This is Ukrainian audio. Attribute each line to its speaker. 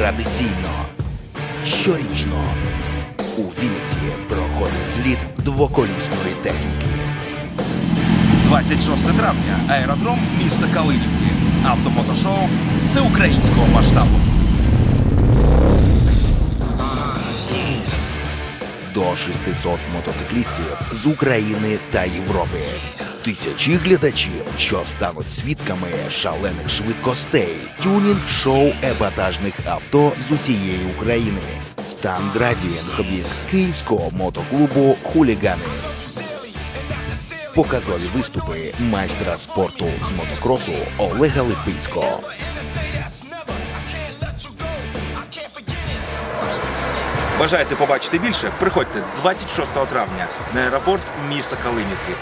Speaker 1: Традиційно щорічно у Вінниці проходить зліт двоколісної техніки.
Speaker 2: 26 травня аеродром міста Калинівки. Автомотошоу всеукраїнського масштабу.
Speaker 1: До 600 мотоциклістів з України та Європи. Тисячі глядачів, що стануть свідками шалених швидкостей, тюнінг шоу епатажних авто з усієї України. Стандрадінг від київського мотоклубу Хулігани. Показові виступи майстра спорту з мотокросу Олега Липицького.
Speaker 2: Бажаєте побачити більше? Приходьте 26 травня на аеропорт міста Калинівки.